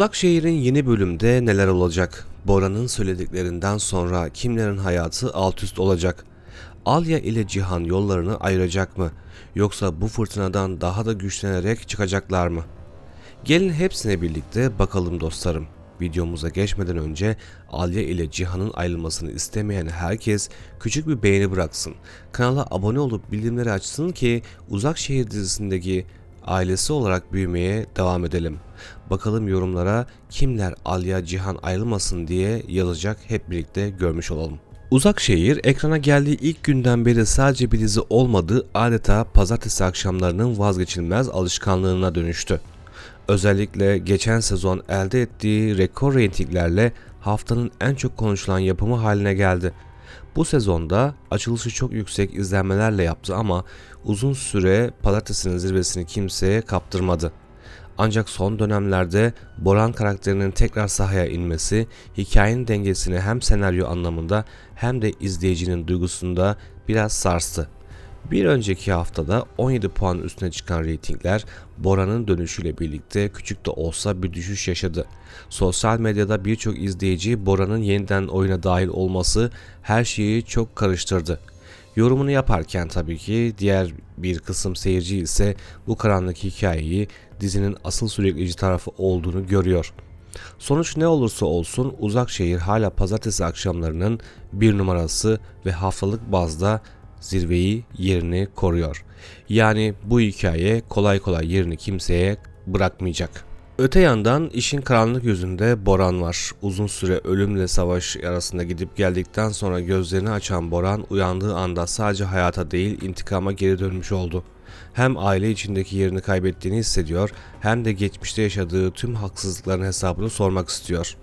Uzak Şehir'in yeni bölümde neler olacak? Bora'nın söylediklerinden sonra kimlerin hayatı alt üst olacak? Alya ile Cihan yollarını ayıracak mı? Yoksa bu fırtınadan daha da güçlenerek çıkacaklar mı? Gelin hepsine birlikte bakalım dostlarım. Videomuza geçmeden önce Alya ile Cihan'ın ayrılmasını istemeyen herkes küçük bir beğeni bıraksın. Kanala abone olup bildirimleri açsın ki Uzak Şehir dizisindeki ailesi olarak büyümeye devam edelim. Bakalım yorumlara kimler Alya Cihan ayrılmasın diye yazacak hep birlikte görmüş olalım. Uzak Şehir ekrana geldiği ilk günden beri sadece bir dizi olmadı adeta pazartesi akşamlarının vazgeçilmez alışkanlığına dönüştü. Özellikle geçen sezon elde ettiği rekor reytinglerle haftanın en çok konuşulan yapımı haline geldi. Bu sezonda açılışı çok yüksek izlenmelerle yaptı ama uzun süre pazartesinin zirvesini kimseye kaptırmadı. Ancak son dönemlerde Boran karakterinin tekrar sahaya inmesi hikayenin dengesini hem senaryo anlamında hem de izleyicinin duygusunda biraz sarstı. Bir önceki haftada 17 puan üstüne çıkan reytingler Bora'nın dönüşüyle birlikte küçük de olsa bir düşüş yaşadı. Sosyal medyada birçok izleyici Bora'nın yeniden oyuna dahil olması her şeyi çok karıştırdı. Yorumunu yaparken tabii ki diğer bir kısım seyirci ise bu karanlık hikayeyi dizinin asıl sürükleyici tarafı olduğunu görüyor. Sonuç ne olursa olsun Uzak Şehir hala pazartesi akşamlarının bir numarası ve haftalık bazda zirveyi yerini koruyor. Yani bu hikaye kolay kolay yerini kimseye bırakmayacak. Öte yandan işin karanlık yüzünde Boran var. Uzun süre ölümle savaş arasında gidip geldikten sonra gözlerini açan Boran uyandığı anda sadece hayata değil intikama geri dönmüş oldu. Hem aile içindeki yerini kaybettiğini hissediyor hem de geçmişte yaşadığı tüm haksızlıkların hesabını sormak istiyor.